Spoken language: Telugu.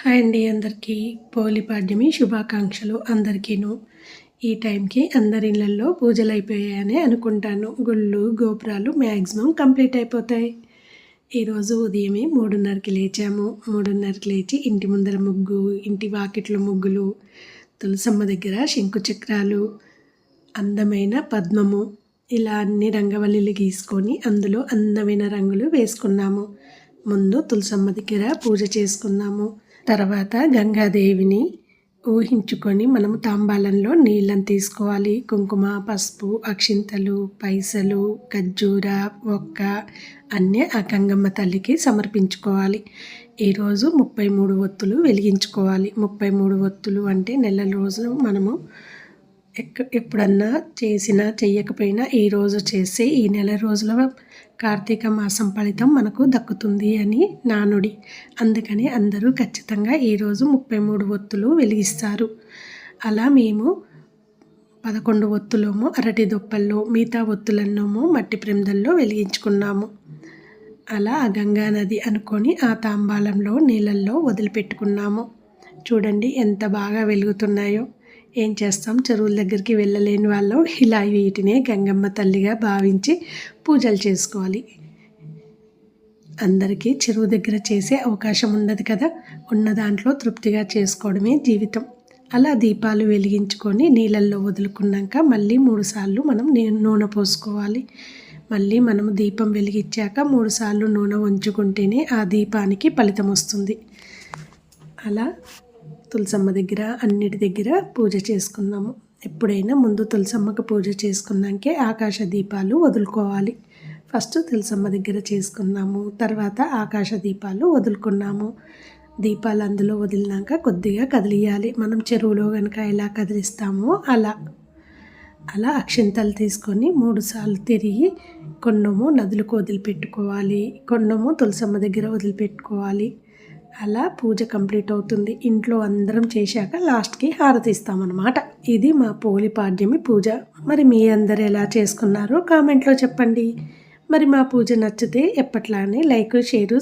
హాయ్ అండి అందరికీ. పోలిపాడ్యమి శుభాకాంక్షలు అందరికీను. ఈ టైంకి అందరి ఇళ్ళల్లో పూజలు అయిపోయాయని అనుకుంటాను. గుళ్ళు గోపురాలు మ్యాక్సిమం కంప్లీట్ అయిపోతాయి. ఈరోజు ఉదయమే మూడున్నరకి లేచాము. మూడున్నరకి లేచి ఇంటి ముందర ముగ్గు ఇంటి వాకిట్లో ముగ్గులు తులసమ్మ దగ్గర శంకు చక్రాలు అందమైన పద్మము ఇలా అన్ని రంగవల్లిలు గీసుకొని అందులో అందమైన రంగులు వేసుకున్నాము. ముందు తులసమ్మ దగ్గర పూజ చేసుకున్నాము. తర్వాత గంగాదేవిని ఊహించుకొని మనము తాంబాలంలో నీళ్ళని తీసుకోవాలి. కుంకుమ పసుపు అక్షింతలు పైసలు ఖర్జూర ఒక్క అన్నీ ఆ గంగమ్మ తల్లికి సమర్పించుకోవాలి. ఈరోజు ముప్పై మూడు ఒత్తులు వెలిగించుకోవాలి. ముప్పై మూడు ఒత్తులు అంటే నెల రోజులు మనము ఎప్పుడన్నా చేసినా చేయకపోయినా ఈరోజు చేసే ఈ నెల రోజుల కార్తీక మాసం ఫలితం మనకు దక్కుతుంది అని నానుడి అందుకని అందరూ ఖచ్చితంగా ఈరోజు ముప్పై మూడు ఒత్తులు వెలిగిస్తారు. అలా మేము పదకొండు ఒత్తులేమో అరటి దొప్పల్లో మిగతా ఒత్తులన్నోమో మట్టి ప్రిందల్లో వెలిగించుకున్నాము. అలా ఆ గంగా నది అనుకొని ఆ తాంబాలంలో నీళ్ళల్లో వదిలిపెట్టుకున్నాము. చూడండి ఎంత బాగా వెలుగుతున్నాయో. ఏం చేస్తాం? చెరువుల దగ్గరికి వెళ్ళలేని వాళ్ళం. ఇలా వీటినే గంగమ్మ తల్లిగా భావించి పూజలు చేసుకోవాలి. అందరికీ చెరువు దగ్గర చేసే అవకాశం ఉండదు కదా? ఉన్న దాంట్లో తృప్తిగా చేసుకోవడమే జీవితం. అలా దీపాలు వెలిగించుకొని నీళ్ళల్లో వదులుకున్నాక మళ్ళీ మూడుసార్లు మనం నూనె పోసుకోవాలి. మళ్ళీ మనం దీపం వెలిగించాక మూడుసార్లు నూనె ఉంచుకుంటేనే ఆ దీపానికి ఫలితం వస్తుంది. అలా తులసమ్మ దగ్గర అన్నిటి దగ్గర పూజ చేసుకున్నాము. ఎప్పుడైనా ముందు తులసమ్మకు పూజ చేసుకున్నాకే ఆకాశ దీపాలు వదులుకోవాలి. ఫస్ట్ తులసమ్మ దగ్గర చేసుకున్నాము. తర్వాత ఆకాశ దీపాలు వదులుకున్నాము. దీపాలు అందులో వదిలినాక కొద్దిగా కదిలియాలి. మనం చెరువులో కనుక ఎలా కదిలిస్తామో అలా. అలా అక్షింతలు తీసుకొని మూడుసార్లు తిరిగి కొండము నదులకు వదిలిపెట్టుకోవాలి. కొండము తులసమ్మ దగ్గర వదిలిపెట్టుకోవాలి. అలా పూజ కంప్లీట్ అవుతుంది. ఇంట్లో అందరం చేశాక లాస్ట్కి హారతి ఇస్తామన్నమాట. ఇది మా పోలిపాడ్యమి పూజ. మరి మీ అందరు ఎలా చేసుకున్నారో కామెంట్లో చెప్పండి. మరి మా పూజ నచ్చితే ఎప్పట్లానే లైక్ షేరు